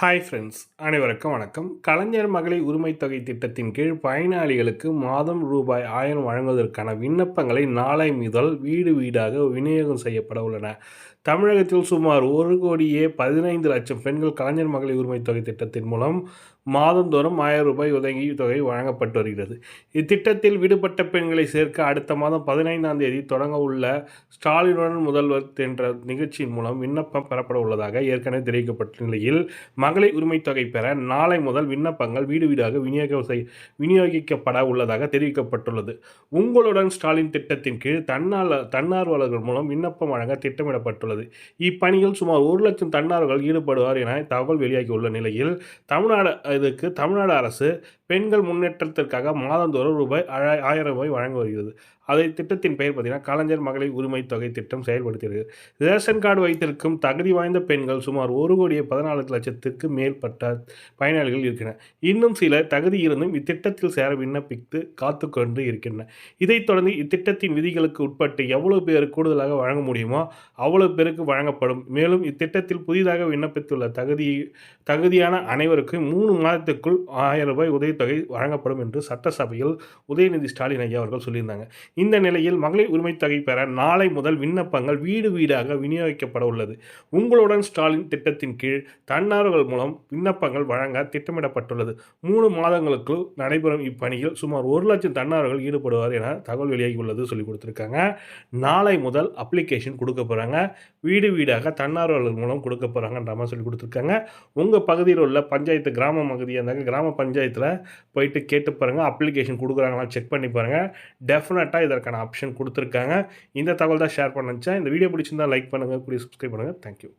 Hi friends அனைவருக்கும் வணக்கம். கலைஞர் மகளிர் உரிமை தொகை திட்டத்தின் கீழ் பயனாளிகளுக்கு மாதம் ரூபாய் ஆயிரம் வழங்குவதற்கான விண்ணப்பங்களை நாளை முதல் வீடு வீடாக விநியோகம் செய்யப்பட உள்ளன. தமிழகத்தில் சுமார் ஒரு கோடியே பதினைந்து லட்சம் பெண்கள் கலைஞர் மகளிர் உரிமை தொகை திட்டத்தின் மூலம் மாதந்தோறும் ஆயிரம் ரூபாய் உதவி தொகை வழங்கப்பட்டு வருகிறது இத்திட்டத்தில் விடுபட்ட பெண்களை சேர்க்க அடுத்த மாதம் பதினைந்தாம் தேதி தொடங்க உள்ள ஸ்டாலினுடன் முதல்வர் என்ற நிகழ்ச்சியின் மூலம் விண்ணப்பம் பெறப்பட உள்ளதாக ஏற்கனவே தெரிவிக்கப்பட்ட நிலையில் மகளிர் உரிமை தொகை பெற நாளை முதல் விண்ணப்பங்கள் வீடு வீடாக விநியோக செய் விநியோகிக்கப்பட உள்ளதாக தெரிவிக்கப்பட்டுள்ளது. உங்களுடன் ஸ்டாலின் திட்டத்தின் கீழ் தன்னால் தன்னார்வலர்கள் மூலம் விண்ணப்பம் வழங்க திட்டமிடப்பட்டுள்ளது. இப்பணியில் சுமார் ஒரு லட்சம் தன்னார்வர்கள் ஈடுபடுவார் என தகவல் வெளியாகியுள்ள நிலையில் தமிழ்நாடு இதுக்கு தமிழ்நாடு அரசு பெண்கள் முன்னேற்றத்திற்காக மாதந்தோறும் ரூபாய் ஆயிரம் ரூபாய் வழங்க வருகிறது. அதை திட்டத்தின் பெயர் பார்த்தீங்கன்னா கலைஞர் மகளிர் உரிமை தொகை திட்டம் செயல்படுத்துகிறது ரேஷன் கார்டு வைத்திருக்கும் தகுதி வாய்ந்த பெண்கள் சுமார் ஒரு கோடியே பதினாலு லட்சத்திற்கு மேற்பட்ட பயனாளிகள் இருக்கின்றன. இன்னும் சில தகுதி இருந்தும் இத்திட்டத்தில் சேர விண்ணப்பித்து காத்து கொண்டு இருக்கின்றன. இதைத் தொடர்ந்து இத்திட்டத்தின் விதிகளுக்கு உட்பட்டு எவ்வளவு பேர் கூடுதலாக வழங்க முடியுமோ அவ்வளவு பேருக்கு வழங்கப்படும். மேலும் இத்திட்டத்தில் புதிதாக விண்ணப்பித்துள்ள தகுதி தகுதியான அனைவருக்கும் மூணு மாதத்துக்குள் ஆயிரம் ரூபாய் உதவி உதவித்தொகை வழங்கப்படும் என்று சட்டசபையில் உதயநிதி ஸ்டாலின் ஐயா அவர்கள் சொல்லியிருந்தாங்க. இந்த நிலையில் மகளிர் உரிமை தொகை பெற நாளை முதல் விண்ணப்பங்கள் வீடு வீடாக விநியோகிக்கப்பட உள்ளது. உங்களுடன் ஸ்டாலின் திட்டத்தின் கீழ் தன்னார்வர்கள் மூலம் விண்ணப்பங்கள் வழங்க திட்டமிடப்பட்டுள்ளது. மூணு மாதங்களுக்கு நடைபெறும் இப்பணியில் சுமார் ஒரு லட்சம் தன்னார்வர்கள் ஈடுபடுவார் என தகவல் வெளியாகியுள்ளது சொல்லி கொடுத்துருக்காங்க. நாளை முதல் அப்ளிகேஷன் கொடுக்க போகிறாங்க வீடு வீடாக தன்னார்வலர்கள் மூலம் கொடுக்க போகிறாங்கன்ற மாதிரி சொல்லி கொடுத்துருக்காங்க. உங்கள் பகுதியில் உள்ள பஞ்சாயத்து கிராம பகுதியாக இருந்தாங்க கிராம பஞ்சாயத்தில் போயிட்டு கேட்டு பாருங்கள் அப்ளிகேஷன் கொடுக்குறாங்களா செக் பண்ணி பாருங்கள் டெஃபினட்டாக இதற்கான ஆப்ஷன் கொடுத்துருக்காங்க. இந்த தகவல் தான் ஷேர் பண்ணிச்சேன் இந்த வீடியோ பிடிச்சிருந்தால் லைக் பண்ணுங்கள் கூடிய சப்ஸ்கிரைப் பண்ணுங்கள் தேங்க்யூ